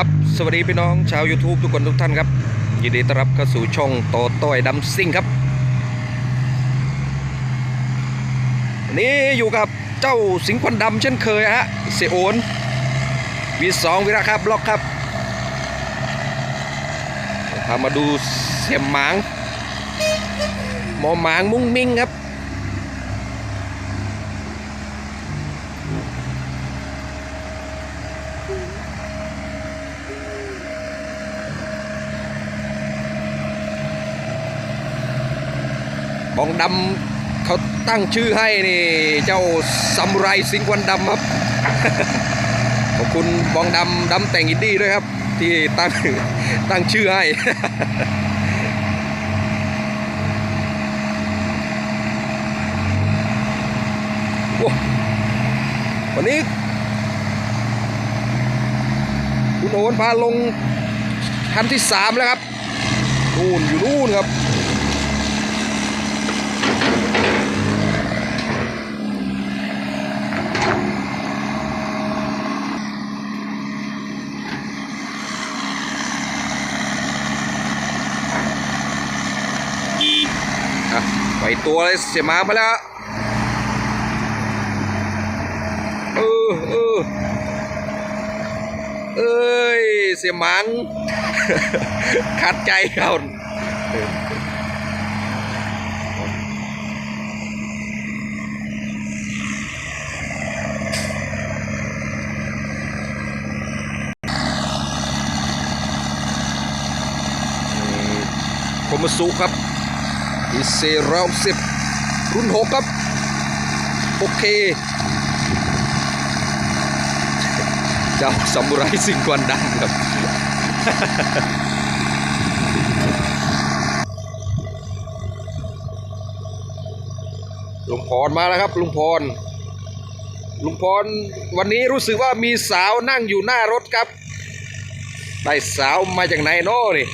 ครับสวัสดีพี่น้องชาว YouTube ทุกคนทุกท่านครับ ยินดีต้อนรับเข้าสู่ช่องโตโต้ยดำซิ่งครับวันนี้อยู่กับเจ้าสิงห์ควันดำเช่นเคยฮะเสียโอนวีสองวิระครับบล็อกครับพามาดูเสียมหมางหมอหมางมุ้งมิ้งครับ บองดำเขาตั้งชื่อให้นี่ เจ้าซัมไรสิงห์ควันดำครับ ขอบคุณบองดำดำแต่งอินดี้ด้วยครับ ที่ตั้งตั้งชื่อให้วันนี้ คุณโอนพาลงคันที่สามแล้วครับนู่นอยู่นู่นครับ ไปตัวเลยเสียมาไปแล้วเออเออเอ้ย เสียมังขัดใจเขาคมสุครับ อีเซรอบสิบรุ่นหกครับโอเคเจ้าซามูไรสิงห์ควันดำครับ ลุงพรมาแล้วครับ ลุงพร ลุงพร วันนี้รู้สึกว่ามีสาวนั่งอยู่หน้ารถครับ ได้สาวมาจากไหนเนาะนี่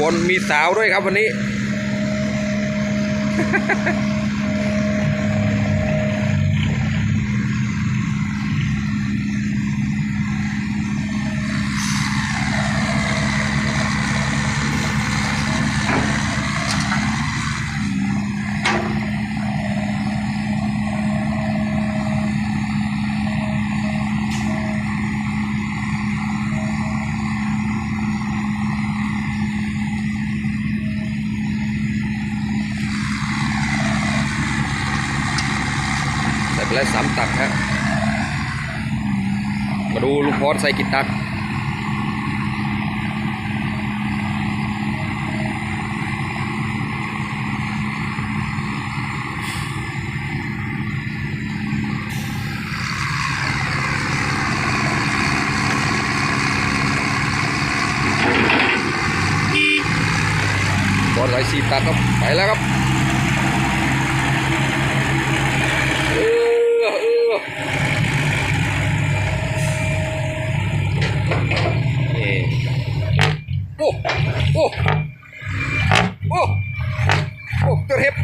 บนมีสาวด้วยครับวันนี้ แล้วสามตักฮะมาดูลุงพรใส่กี่ตัก บอลใส่สี่ตักครับ ไปแล้วครับ เออเออนี่ โอ้โอ้โอ้โอ้ตัวเห็บ